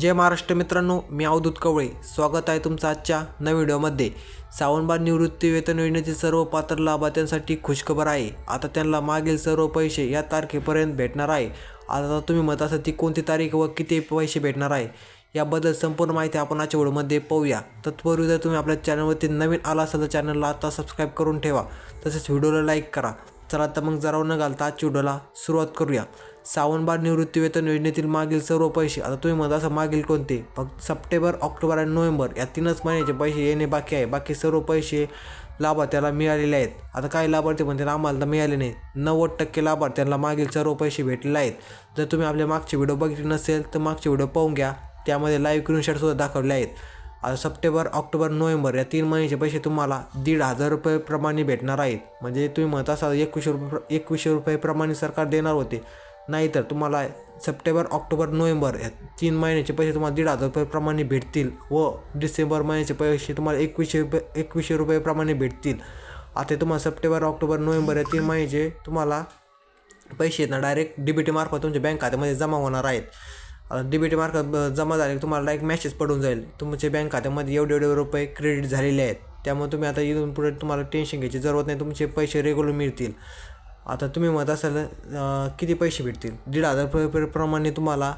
जय महाराष्ट्र मित्रांनो मी अवधूत कवळे. स्वागत आहे तुमचं आजच्या नव्या व्हिडिओमध्ये. सावनबार निवृत्ती वेतन योजनेचे सर्व पात्र लाभार्थ्यांसाठी खुशखबर आहे. आता त्यांना मागील सर्व पैसे या तारखेपर्यंत भेटणार आहे. आता तुम्ही म्हणत असाल ती कोणती तारीख व किती पैसे भेटणार आहे याबद्दल संपूर्ण माहिती आपण आजच्या व्हिडिओमध्ये पाहूया. तत्पूर्वी जर तुम्ही आपल्या चॅनलवरती नवीन आला असाल तर चॅनलला आता सबस्क्राईब करून ठेवा. तसेच व्हिडिओला लाईक करा. चला तर मग जरा न घालता आजच्या व्हिडिओला सुरुवात करूया. सावनबार निवृत्ती वेतन योजनेतील मागील सर्व पैसे आता तुम्ही म्हणता असं मागील कोणते? फक्त सप्टेंबर ऑक्टोबर आणि नोव्हेंबर या तीनच महिन्याचे पैसे येणे बाकी आहे. बाकी सर्व पैसे लाभार्थ्याला मिळालेले आहेत. आता काही लाभार्थी म्हणतात आम्हाला तर मिळाले नाही नव्वद टक्के लाभार्थ्यांना मागील सर्व पैसे भेटलेले आहेत. जर तुम्ही आपले मागचे व्हिडिओ बघितले नसेल तर मागचे व्हिडिओ पाहून घ्या. त्यामध्ये लाईव्ह स्क्रीनशॉटसुद्धा दाखवले आहेत. आता सप्टेंबर ऑक्टोबर नोव्हेंबर या तीन महिन्याचे पैसे तुम्हाला दीड हजार रुपये प्रमाणे भेटणार आहेत. म्हणजे तुम्ही म्हणत असाल एकवीसशे रुपये एकवीसशे रुपये प्रमाणे सरकार देणार होते. नाहीतर तुम्हाला सप्टेंबर ऑक्टोबर नोव्हेंबर या तीन महिन्याचे पैसे तुम्हाला दीड हजार रुपये प्रमाणे भेटतील व डिसेंबर महिन्याचे पैसे तुम्हाला एकवीसशे रुपये एकवीसशे रुपयेप्रमाणे भेटतील. आता तुम्हाला सप्टेंबर ऑक्टोबर नोव्हेंबर या तीन महिन्याचे तुम्हाला पैसे आहेत ना डायरेक्ट डी बी मार्फत तुमच्या बँक खात्यामध्ये जमा होणार आहेत. डी बी मार्फत जमा झाले तुम्हाला डायरेक्ट मॅसेज पडून जाईल. तुमच्या बँक खात्यामध्ये एवढे एवढे रुपये क्रेडिट झालेले आहेत. त्यामुळे तुम्ही आता इथून पुढे तुम्हाला टेन्शन घ्यायची जरूरत नाही. तुमचे पैसे रेग्युलर मिळतील. आता तुम्ही म्हणत असाल किती पैसे भेटतील? दीड हजार रुपये प्रमाणे तुम्हाला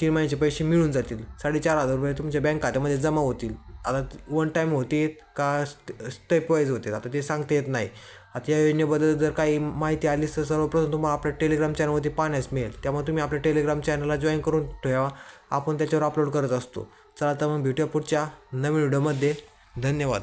तीन महिन्याचे पैसे मिळून जातील. साडेचार हजार रुपये तुमच्या बँक खात्यामध्ये जमा होतील. आता वन टाईम होते का स्टेप वाईज होते? आता ते सांगता येत नाही. आता या योजनेबद्दल जर काही माहिती आली तर सर्वप्रथम तुम्हाला आपल्या टेलिग्राम चॅनलवरती पाहण्यास मिळेल. त्यामुळे तुम्ही आपल्या टेलिग्राम चॅनलला जॉईन करून ठेवा. आपण त्याच्यावर अपलोड करत असतो. चला तर मग भेटूया पुढच्या नवीन व्हिडिओमध्ये धन्यवाद.